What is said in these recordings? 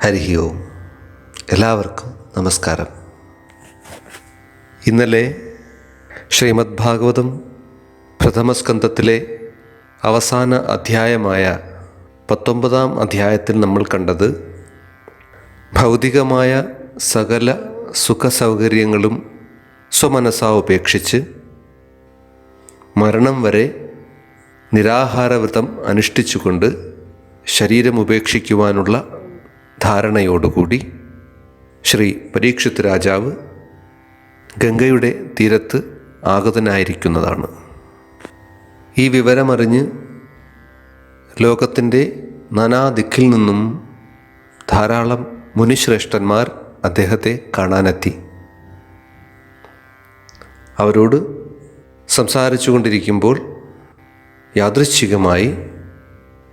ഹരി ഓം. എല്ലാവർക്കും നമസ്കാരം. ഇന്നലെ ശ്രീമദ് ഭാഗവതം പ്രഥമസ്കന്ധത്തിലെ അവസാന അധ്യായമായ പത്തൊമ്പതാം അധ്യായത്തിൽ നമ്മൾ കണ്ടത് ഭൗതികമായ സകല സുഖസൗകര്യങ്ങളും സ്വമനസാ ഉപേക്ഷിച്ച് മരണം വരെ നിരാഹാരവ്രതം അനുഷ്ഠിച്ചുകൊണ്ട് ശരീരം ഉപേക്ഷിക്കുവാനുള്ള ധാരണയോടുകൂടി ശ്രീ പരീക്ഷിത് രാജാവ് ഗംഗയുടെ തീരത്ത് ആഗതനായിരിക്കുന്നതാണ്. ഈ വിവരമറിഞ്ഞ് ലോകത്തിന്റെ നാനാദിക്കിൽ നിന്നും ധാരാളം മുനിശ്രേഷ്ഠന്മാർ അദ്ദേഹത്തെ കാണാനെത്തി. അവരോട് സംസാരിച്ചു കൊണ്ടിരിക്കുമ്പോൾ യാദൃച്ഛികമായി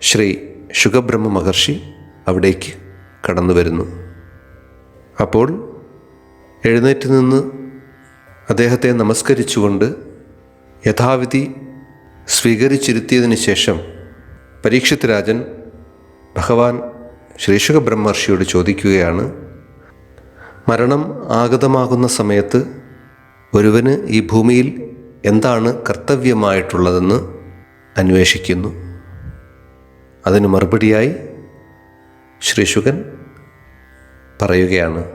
ശ്രീ ശുഖബ്രഹ്മ മഹർഷി അവിടേക്ക് കടന്നു വരുന്നു. അപ്പോൾ എഴുന്നേറ്റ് നിന്ന് അദ്ദേഹത്തെ നമസ്കരിച്ചുകൊണ്ട് യഥാവിധി സ്വീകരിച്ചിരുത്തിയതിന് ശേഷം പരീക്ഷിത് രാജൻ ഭഗവാൻ ശ്രീശുഖ ബ്രഹ്മർഷിയോട് ചോദിക്കുകയാണ് മരണം ആഗതമാകുന്ന സമയത്ത് ഒരുവന് ഈ ഭൂമിയിൽ എന്താണ് കർത്തവ്യമായിട്ടുള്ളതെന്ന് അന്വേഷിക്കുന്നു. അതിന് മറുപടിയായി ശ്രീശുകൻ പറയുകയാണ്.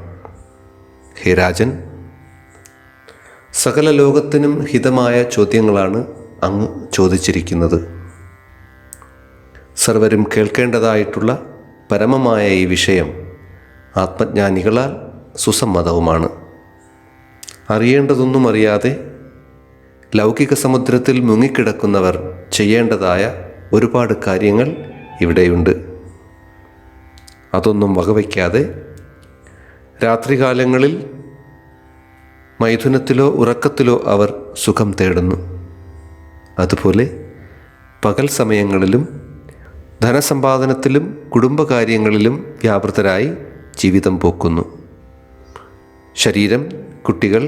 ഹേ രാജൻ സകല ലോകത്തിനും ഹിതമായ ചോദ്യങ്ങളാണ് അങ്ങ് ചോദിച്ചിരിക്കുന്നത്. സർവരും കേൾക്കേണ്ടതായിട്ടുള്ള പരമമായ ഈ വിഷയം ആത്മജ്ഞാനികളാൽ സുസമ്മതവുമാണ്. അറിയേണ്ടതൊന്നും അറിയാതെ ലൗകിക സമുദ്രത്തിൽ മുങ്ങിക്കിടക്കുന്നവർ ചെയ്യേണ്ടതായ ഒരുപാട് കാര്യങ്ങൾ ഇവിടെയുണ്ട്. അതൊന്നും വകവയ്ക്കാതെ രാത്രികാലങ്ങളിൽ മൈഥുനത്തിലോ ഉറക്കത്തിലോ അവർ സുഖം തേടുന്നു. അതുപോലെ പകൽ സമയങ്ങളിലും ധനസമ്പാദനത്തിലും കുടുംബകാര്യങ്ങളിലും വ്യാപൃതരായി ജീവിതം പോക്കുന്നു. ശരീരം കുട്ടികൾ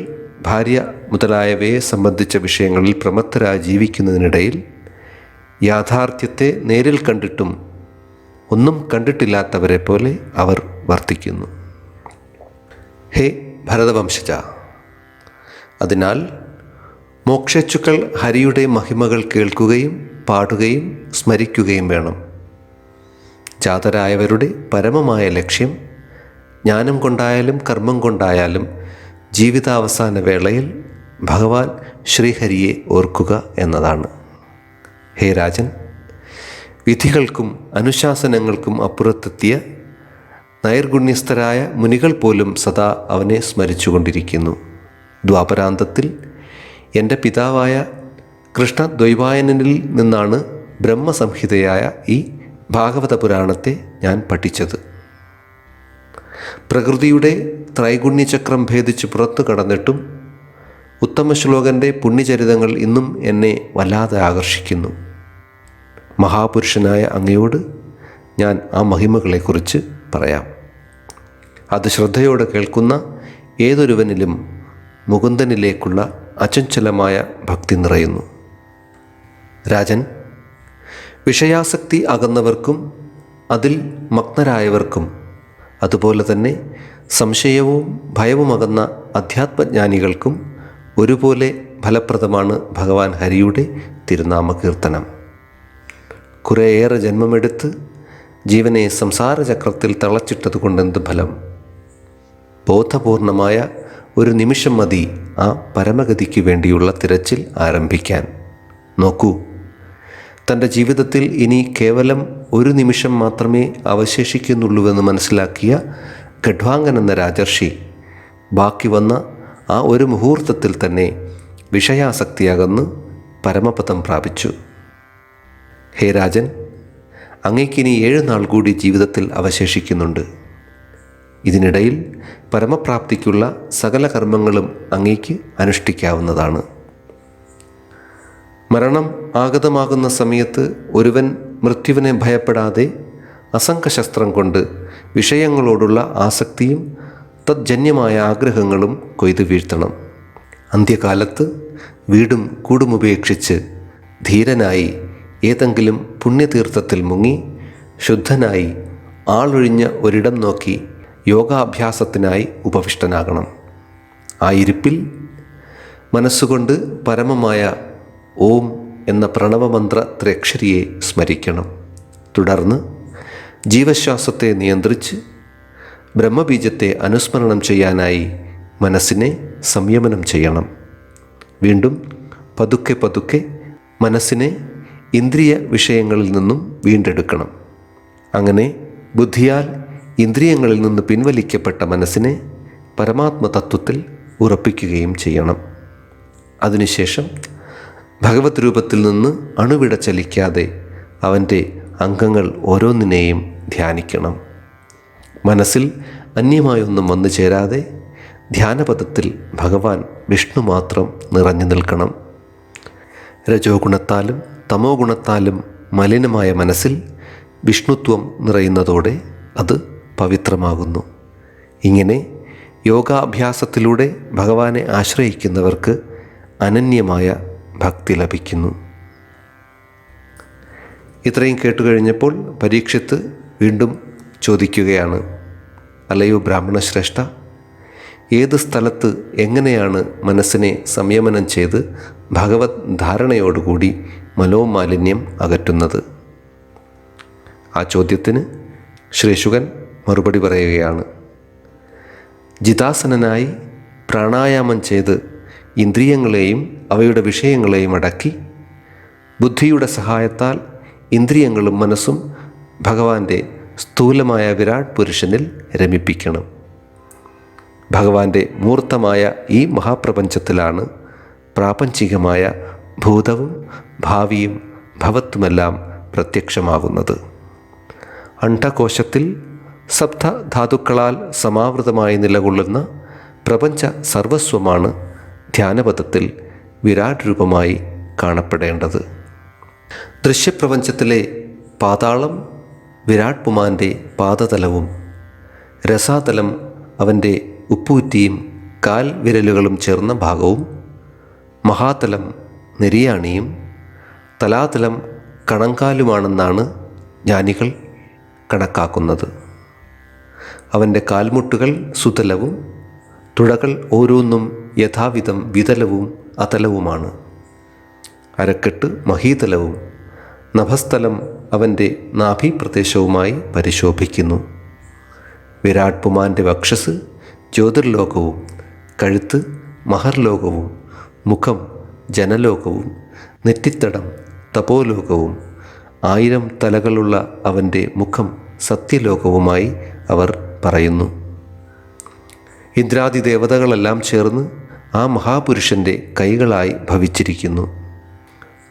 ഭാര്യ മുതലായവയെ സംബന്ധിച്ച വിഷയങ്ങളിൽ പ്രമത്തരായി ജീവിക്കുന്നതിനിടയിൽ യാഥാർത്ഥ്യത്തെ നേരിൽ കണ്ടിട്ടും ഒന്നും കണ്ടിട്ടില്ലാത്തവരെ പോലെ അവർ വർത്തിക്കുന്നു. ഹേ ഭരതവംശജ. അതിനാൽ മോക്ഷച്ചുക്കൾ ഹരിയുടെ മഹിമകൾ കേൾക്കുകയും പാടുകയും സ്മരിക്കുകയും വേണം. ജാതരായവരുടെ പരമമായ ലക്ഷ്യം ജ്ഞാനം കൊണ്ടായാലും കർമ്മം കൊണ്ടായാലും ജീവിതാവസാന വേളയിൽ ഭഗവാൻ ശ്രീഹരിയെ ഓർക്കുക എന്നതാണ്. ഹേ രാജൻ വിധികൾക്കും അനുശാസനങ്ങൾക്കും അപ്പുറത്തെത്തിയ നൈർഗുണ്യസ്ഥരായ മുനികൾ പോലും സദാ അവനെ സ്മരിച്ചുകൊണ്ടിരിക്കുന്നു. ദ്വാപരാന്തത്തിൽ എന്റെ പിതാവായ കൃഷ്ണദ്വൈവായനനിൽ നിന്നാണ് ബ്രഹ്മസംഹിതയായ ഈ ഭാഗവത പുരാണത്തെ ഞാൻ പഠിച്ചത്. പ്രകൃതിയുടെ ത്രൈഗുണ്യചക്രം ഭേദിച്ച് പുറത്തു കടന്നിട്ടും ഉത്തമശ്ലോകന്റെ പുണ്യചരിതങ്ങൾ ഇന്നും എന്നെ വല്ലാതെ ആകർഷിക്കുന്നു. മഹാപുരുഷനായ അങ്ങയോട് ഞാൻ ആ മഹിമകളെക്കുറിച്ച് പറയാം. അത് ശ്രദ്ധയോടെ കേൾക്കുന്ന ഏതൊരുവനിലും മുകുന്ദനിലേക്കുള്ള അചഞ്ചലമായ ഭക്തി നിറയുന്നു. രാജൻ വിഷയാസക്തി അകന്നവർക്കും അതിൽ മഗ്നരായവർക്കും അതുപോലെ തന്നെ സംശയവും ഭയവുമകന്ന അധ്യാത്മജ്ഞാനികൾക്കും ഒരുപോലെ ഫലപ്രദമാണ് ഭഗവാൻ ഹരിയുടെ തിരുനാമ കീർത്തനം കുറേയേറെ ജന്മമെടുത്ത് ജീവനെ സംസാരചക്രത്തിൽ തളച്ചിട്ടത് കൊണ്ടെന്ത് ഫലം? ബോധപൂർണമായ ഒരു നിമിഷം മതി ആ പരമഗതിക്ക് വേണ്ടിയുള്ള തിരച്ചിൽ ആരംഭിക്കാൻ. നോക്കൂ തന്റെ ജീവിതത്തിൽ ഇനി കേവലം ഒരു നിമിഷം മാത്രമേ അവശേഷിക്കുന്നുള്ളൂവെന്ന് മനസ്സിലാക്കിയ ഖഡ്വാങ്കൻ എന്ന രാജർഷി ബാക്കി വന്ന ആ ഒരു മുഹൂർത്തത്തിൽ തന്നെ വിഷയാസക്തിയകന്ന് പരമപദം പ്രാപിച്ചു. ഹേ രാജൻ അങ്ങേക്കിനി ഏഴ് നാൾ കൂടി ജീവിതത്തിൽ അവശേഷിക്കുന്നുണ്ട്. ഇതിനിടയിൽ പരമപ്രാപ്തിക്കുള്ള സകല കർമ്മങ്ങളും അങ്ങേക്ക് അനുഷ്ഠിക്കാവുന്നതാണ്. മരണം ആഗതമാകുന്ന സമയത്ത് ഒരുവൻ മൃത്യുവിനെ ഭയപ്പെടാതെ അസംഖശസ്ത്രം കൊണ്ട് വിഷയങ്ങളോടുള്ള ആസക്തിയും തജ്ജന്യമായ ആഗ്രഹങ്ങളും കൊയ്തു വീഴ്ത്തണം. അന്ത്യകാലത്ത് വീടും കൂടുമുപേക്ഷിച്ച് ധീരനായി ഏതെങ്കിലും പുണ്യതീർത്ഥത്തിൽ മുങ്ങി ശുദ്ധനായി ആളൊഴിഞ്ഞ ഒരിടം നോക്കി യോഗാഭ്യാസത്തിനായി ഉപവിഷ്ടനാകണം. ആ ഇരിപ്പിൽ മനസ്സുകൊണ്ട് പരമമായ ഓം എന്ന പ്രണവമന്ത്ര ത്രയക്ഷരിയെ സ്മരിക്കണം. തുടർന്ന് ജീവശ്വാസത്തെ നിയന്ത്രിച്ച് ബ്രഹ്മബീജത്തെ അനുസ്മരണം ചെയ്യാനായി മനസ്സിനെ സംയമനം ചെയ്യണം. വീണ്ടും പതുക്കെ പതുക്കെ മനസ്സിനെ ഇന്ദ്രിയ വിഷയങ്ങളിൽ നിന്നും വീണ്ടെടുക്കണം. അങ്ങനെ ബുദ്ധിയാൽ ഇന്ദ്രിയങ്ങളിൽ നിന്ന് പിൻവലിക്കപ്പെട്ട മനസ്സിനെ പരമാത്മതത്വത്തിൽ ഉറപ്പിക്കുകയും ചെയ്യണം. അതിനുശേഷം ഭഗവത് രൂപത്തിൽ നിന്ന് അണുവിട ചലിക്കാതെ അവന്റെ അംഗങ്ങൾ ഓരോന്നിനെയും ധ്യാനിക്കണം. മനസ്സിൽ അന്യമായൊന്നും വന്നു ചേരാതെ ധ്യാനപഥത്തിൽ ഭഗവാൻ വിഷ്ണു മാത്രം നിറഞ്ഞു നിൽക്കണം. രജോ ഗുണത്താലും തമോ ഗുണത്താലും മലിനമായ മനസ്സിൽ വിഷ്ണുത്വം നിറയുന്നതോടെ അത് പവിത്രമാകുന്നു. ഇങ്ങനെ യോഗാഭ്യാസത്തിലൂടെ ഭഗവാനെ ആശ്രയിക്കുന്നവർക്ക് അനന്യമായ ഭക്തി ലഭിക്കുന്നു. ഇത്രയും കേട്ടുകഴിഞ്ഞപ്പോൾ പരീക്ഷത്ത് വീണ്ടും ചോദിക്കുകയാണ് അല്ലയോ ബ്രാഹ്മണശ്രേഷ്ഠ ഏത് സ്ഥലത്ത് എങ്ങനെയാണ് മനസ്സിനെ സംയമനം ചെയ്ത് ഭഗവത് ധാരണയോടുകൂടി മനോമാലിന്യം അകറ്റുന്നത്. ആ ചോദ്യത്തിന് ശ്രീശുകൻ മറുപടി പറയുകയാണ്. ജിതാസനനായി പ്രാണായാമം ചെയ്ത് ഇന്ദ്രിയങ്ങളെയും അവയുടെ വിഷയങ്ങളെയും അടക്കി ബുദ്ധിയുടെ സഹായത്താൽ ഇന്ദ്രിയങ്ങളും മനസ്സും ഭഗവാന്റെ സ്ഥൂലമായ വിരാട് പുരുഷനിൽ രമിപ്പിക്കണം. ഭഗവാന്റെ മൂർത്തമായ ഈ മഹാപ്രപഞ്ചത്തിലാണ് പ്രാപഞ്ചികമായ ഭൂതവും ഭാവിയും ഭവത്തുമെല്ലാം പ്രത്യക്ഷമാകുന്നത് അണ്ഡകോശത്തിൽ സപ്ത ധാതുക്കളാൽ സമാവൃതമായി നിലകൊള്ളുന്ന പ്രപഞ്ച സർവസ്വമാണ് ധ്യാനപഥത്തിൽ വിരാട് രൂപമായി കാണപ്പെടേണ്ടത്. ദൃശ്യപ്രപഞ്ചത്തിലെ പാതാളം വിരാട് പുമാന്റെ പാദതലവും രസാതലം അവന്റെ ഉപ്പൂറ്റിയും കാൽ വിരലുകളും ചേർന്ന ഭാഗവും മഹാതലം നെരിയാണിയും തലാതലം കണങ്കാലുമാണെന്നാണ് ജ്ഞാനികൾ കണക്കാക്കുന്നത്. അവന്റെ കാൽമുട്ടുകൾ സുതലവും തുടകൾ ഓരോന്നും യഥാവിധം വിതലവും അതലവുമാണ്. അരക്കെട്ട് മഹീതലവും നഭസ്ഥലം അവന്റെ നാഭീപ്രദേശവുമായി പരിശോഭിക്കുന്നു. വിരാട് പുമാന്റെ വക്ഷസ് ജ്യോതിർലോകവും കഴുത്ത് മഹർലോകവും മുഖം ജനലോകവും നെറ്റിത്തടം തപോലോകവും ആയിരം തലകളുള്ള അവന്റെ മുഖം സത്യലോകവുമായി അവർ പറയുന്നു. ഇന്ദ്രാദി ദേവതകളെല്ലാം ചേർന്ന് ആ മഹാപുരുഷന്റെ കൈകളായി ഭവിച്ചിരിക്കുന്നു.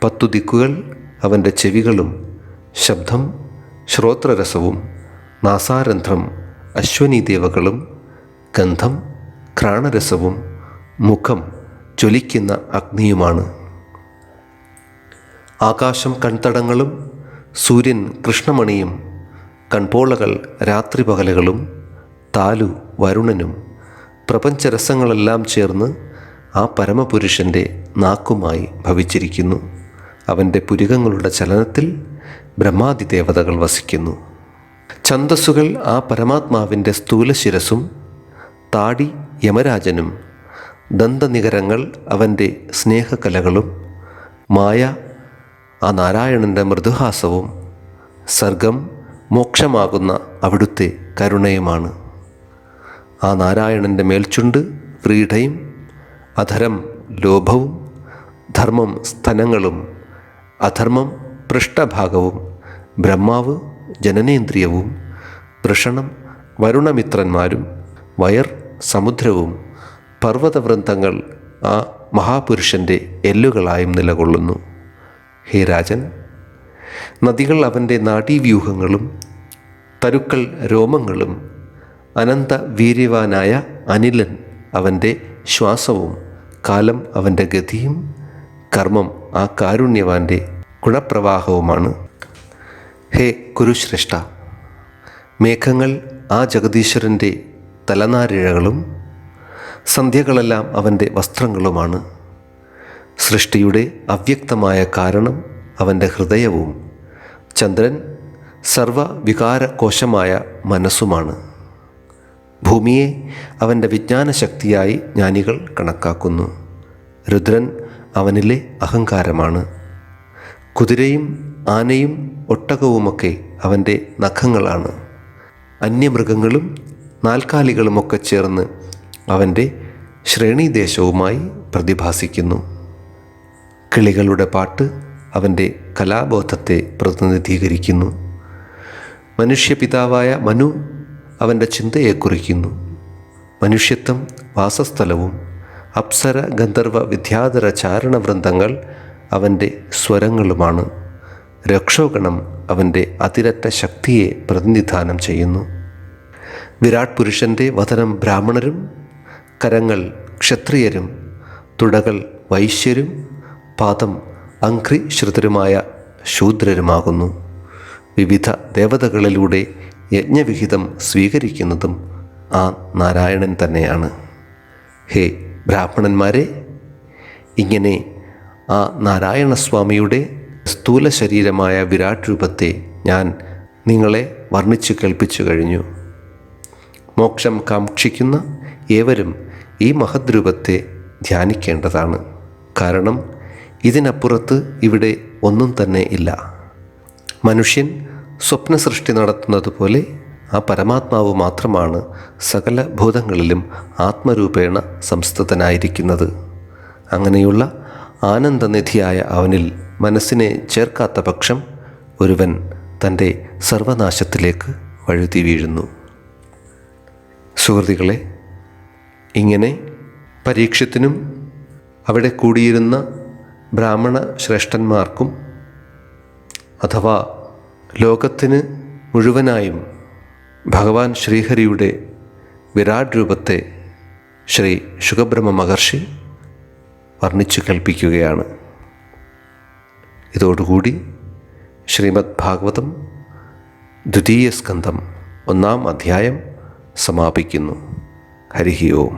പത്തു ദിക്കുകൾ അവന്റെ ചെവികളും ശബ്ദം ശ്രോത്രരസവും നാസാരന്ധ്രം അശ്വനി ദേവകളും ഗന്ധം ഘ്രാണരസവും മുഖം ജ്വലിക്കുന്ന അഗ്നിയുമാണ്. ആകാശം കൺതടങ്ങളും സൂര്യൻ കൃഷ്ണമണിയും കൺപോളകൾ രാത്രിപകലുകളും താലു വരുണനും പ്രപഞ്ചരസങ്ങളെല്ലാം ചേർന്ന് ആ പരമപുരുഷന്റെ നാക്കുമായി ഭവിച്ചിരിക്കുന്നു. അവന്റെ പുരികങ്ങളുടെ ചലനത്തിൽ ബ്രഹ്മാതി ദേവതകൾ വസിക്കുന്നു. ഛന്ദസ്സുകൾ ആ പരമാത്മാവിന്റെ സ്ഥൂലശിരസും താടി യമരാജനും ദന്തനികരങ്ങൾ അവന്റെ സ്നേഹകലകളും മായ ആ നാരായണന്റെ മൃദുഹാസവും സർഗം മോക്ഷമാകുന്ന അവിടുത്തെ കരുണയുമാണ്. ആ നാരായണന്റെ മേൽച്ചുണ്ട് ക്രീഡയും അധരം ലോഭവും ധർമ്മം സ്തനങ്ങളും അധർമ്മം പൃഷ്ഠഭാഗവും ബ്രഹ്മാവ് ജനനേന്ദ്രിയവും വൃഷണം വരുണമിത്രന്മാരും വയർ സമുദ്രവും പർവതവൃന്ദങ്ങൾ ആ മഹാപുരുഷന്റെ എല്ലുകളായും നിലകൊള്ളുന്നു. ഹേ രാജൻ നദികൾ അവന്റെ നാഡീവ്യൂഹങ്ങളും തരുക്കൾ രോമങ്ങളും അനന്ത വീര്യവാനായ അനിലൻ അവന്റെ ശ്വാസവും കാലം അവന്റെ ഗതിയും കർമ്മം ആ കാരുണ്യവാന്റെ ഗുണപ്രവാഹവുമാണ്. ഹേ കുരുശ്രേഷ്ഠ മേഘങ്ങൾ ആ ജഗദീശ്വരന്റെ തലനാരിഴകളും സന്ധ്യകളെല്ലാം അവന്റെ വസ്ത്രങ്ങളുമാണ്. സൃഷ്ടിയുടെ അവ്യക്തമായ കാരണം അവന്റെ ഹൃദയവും. ചന്ദ്രൻ സർവവികാരകോശമായ മനസ്സുമാണ്. ഭൂമിയെ അവന്റെ വിജ്ഞാനശക്തിയായി ജ്ഞാനികൾ കണക്കാക്കുന്നു. രുദ്രൻ അവനിലെ അഹങ്കാരമാണ്. കുതിരയും ആനയും ഒട്ടകവുമൊക്കെ അവന്റെ നഖങ്ങളാണ്. അന്യമൃഗങ്ങളും നാൽക്കാലികളുമൊക്കെ ചേർന്ന് അവന്റെ ശ്രേണീദേശവുമായി പ്രതിഭാസിക്കുന്നു. കിളികളുടെ പാട്ട് അവന്റെ കലാബോധത്തെ പ്രതിനിധീകരിക്കുന്നു. മനുഷ്യപിതാവായ മനു അവന്റെ ചിന്തയെ കുറിക്കുന്നു മനുഷ്യത്വം വാസസ്ഥലവും അപ്സര ഗന്ധർവ വിദ്യാധര ചാരണവൃന്ദങ്ങൾ അവന്റെ സ്വരങ്ങളുമാണ്. രക്ഷോഗണം അവന്റെ അതിരറ്റ ശക്തിയെ പ്രതിനിധാനം ചെയ്യുന്നു. വിരാട് പുരുഷന്റെ വതനം ബ്രാഹ്മണരും കരങ്ങൾ ക്ഷത്രിയരും തുടകൾ വൈശ്യരും പാദം അങ്ക്രിശ്രുതരുമായ ശൂദ്രരുമാകുന്നു. വിവിധ ദേവതകളിലൂടെ യജ്ഞവിഹിതം സ്വീകരിക്കുന്നതും ആ നാരായണൻ തന്നെയാണ്. ഹേ ബ്രാഹ്മണന്മാരെ ഇങ്ങനെ ആ നാരായണസ്വാമിയുടെ സ്ഥൂല ശരീരമായ വിരാട് രൂപത്തെ ഞാൻ നിങ്ങളെ വർണിച്ചു കേൾപ്പിച്ചു കഴിഞ്ഞു. മോക്ഷം കാക്ഷിക്കുന്ന ഏവരും ഈ മഹദ്രൂപത്തെ ധ്യാനിക്കേണ്ടതാണ്. കാരണം ഇതിനപ്പുറത്ത് ഇവിടെ ഒന്നും തന്നെ ഇല്ല. മനുഷ്യൻ സ്വപ്ന സൃഷ്ടി നടത്തുന്നത് പോലെ ആ പരമാത്മാവ് മാത്രമാണ് സകല ഭൂതങ്ങളിലും ആത്മരൂപേണ സംസ്ഥിതനായിരിക്കുന്നത് അങ്ങനെയുള്ള ആനന്ദനിധിയായ അവനിൽ മനസ്സിനെ ചേർക്കാത്ത പക്ഷം ഒരുവൻ തന്റെ സർവനാശത്തിലേക്ക് വഴുതി വീഴുന്നു. സുഹൃത്തുക്കളെ ഇങ്ങനെ പരീക്ഷത്തിനും അവിടെ കൂടിയിരുന്ന ബ്രാഹ്മണ ശ്രേഷ്ഠന്മാർക്കും അഥവാ ലോകത്തിന് മുഴുവനായും ഭഗവാൻ ശ്രീഹരിയുടെ വിരാട് രൂപത്തെ ശ്രീ ശുഖബ്രഹ്മ മഹർഷി വർണിച്ചു കൽപ്പിക്കുകയാണ് ഇതോടുകൂടി ശ്രീമദ് ഭാഗവതം ദ്വിതീയ സ്കന്ധം ഒന്നാം അധ്യായം സമാപിക്കുന്നു. ഹരിഹി ഓം